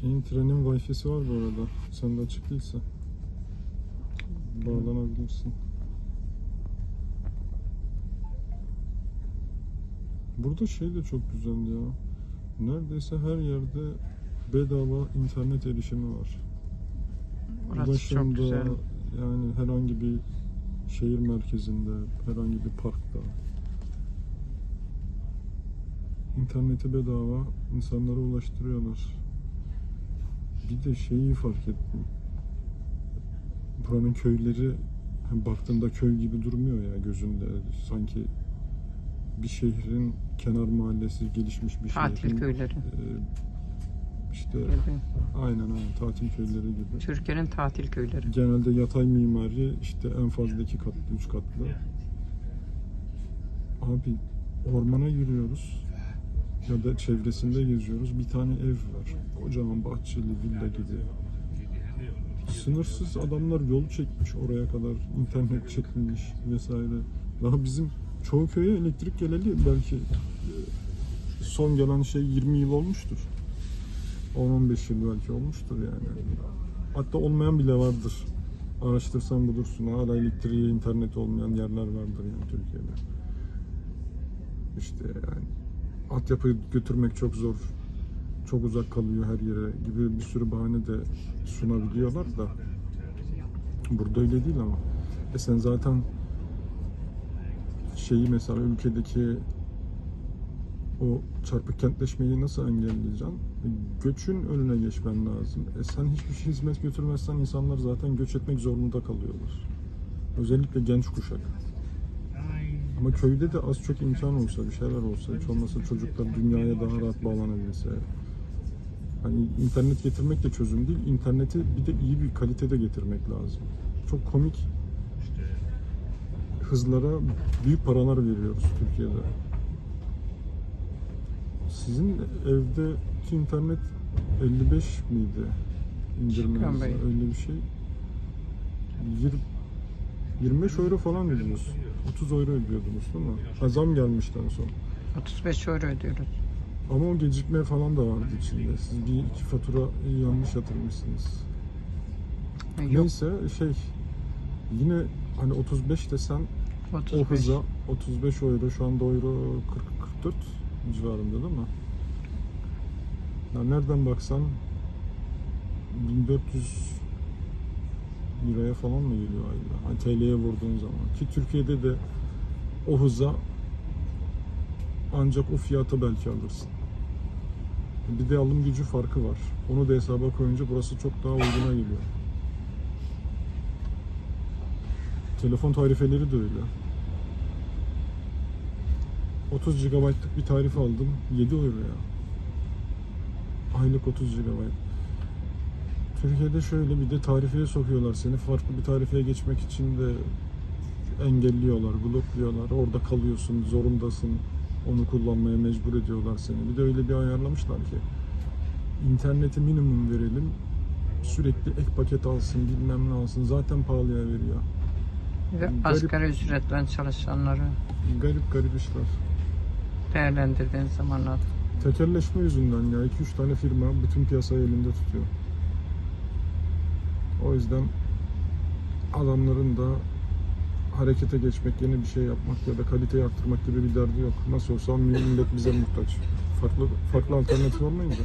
Şeyin trenin wifi'si var bu arada. Sende açık değilse. Bağlanabilirsin. Burada şey de çok güzel ya. Neredeyse her yerde bedava internet erişimi var. Çok Ulaşımda, güzel. Yani herhangi bir şehir merkezinde, herhangi bir parkta. İnterneti bedava insanlara ulaştırıyorlar. Bir de şeyi fark ettim. Buranın köyleri baktığında köy gibi durmuyor ya gözünde. Sanki bir şehrin kenar mahallesi gelişmiş bir Tatil şehrin köyleri. e, işte gibi. aynen aynen tatil köyleri gibi. Türkiye'nin tatil köyleri. Genelde yatay mimari işte en fazla iki katlı, üç katlı. Abi ormana giriyoruz ya da çevresinde geziyoruz. Bir tane ev var. Kocaman bahçeli villa gibi. Sınırsız adamlar yol çekmiş oraya kadar. internet çekilmiş vesaire. Daha bizim çoğu köye elektrik geleli belki e, son gelen şey 20 yıl olmuştur. 10-15 yıl belki olmuştur yani. Hatta olmayan bile vardır. Araştırsan bulursun. Hala elektriği, internet olmayan yerler vardır yani Türkiye'de. İşte yani altyapı götürmek çok zor. Çok uzak kalıyor her yere gibi bir sürü bahane de sunabiliyorlar da. Burada öyle değil ama. E sen zaten şeyi mesela ülkedeki o çarpık kentleşmeyi nasıl engelleyeceksin? E, Göçün önüne geçmen lazım. E sen hiçbir şey hizmet götürmezsen insanlar zaten göç etmek zorunda kalıyorlar. Özellikle genç kuşak. Ama köyde de az çok imkan olsa, bir şeyler olsa, hiç olmasa çocuklar dünyaya daha rahat bağlanabilse. Hani internet getirmek de çözüm değil, interneti bir de iyi bir kalitede getirmek lazım. Çok komik hızlara büyük paralar veriyoruz Türkiye'de. Sizin evdeki internet 55 miydi? Bey. öyle bir şey. Yir- 25 euro falan ödüyorsunuz. 30 euro ödüyordunuz değil mi? Ha, zam gelmişti en son. 35 euro ödüyoruz. Ama o gecikme falan da vardı içinde. Siz bir iki fatura yanlış yatırmışsınız. Yok Neyse şey yine hani 35 desen o 35. hıza 35 euro şu anda euro 40 44 civarında değil mi? Ya nereden baksan 1400 liraya falan mı geliyor ayda? Hani TL'ye vurduğun zaman. Ki Türkiye'de de o hıza ancak o fiyata belki alırsın. Bir de alım gücü farkı var. Onu da hesaba koyunca burası çok daha uyguna geliyor. Telefon tarifeleri de öyle. 30 GB'lık bir tarif aldım. 7 euro ya. Aylık 30 GB. Türkiye'de şöyle bir de tarifeye sokuyorlar seni. Farklı bir tarifeye geçmek için de engelliyorlar, blokluyorlar. Orada kalıyorsun, zorundasın. Onu kullanmaya mecbur ediyorlar seni. Bir de öyle bir ayarlamışlar ki interneti minimum verelim. Sürekli ek paket alsın, bilmem ne alsın. Zaten pahalıya veriyor. Ve Garip. asgari ücretle çalışanları Garip garip işler. değerlendirdiğin zamanlar. Tekelleşme yüzünden ya 2-3 tane firma bütün piyasayı elinde tutuyor. O yüzden adamların da harekete geçmek, yeni bir şey yapmak ya da kaliteyi arttırmak gibi bir derdi yok. Nasıl olsa millet bize muhtaç. Farklı farklı alternatif olmayınca.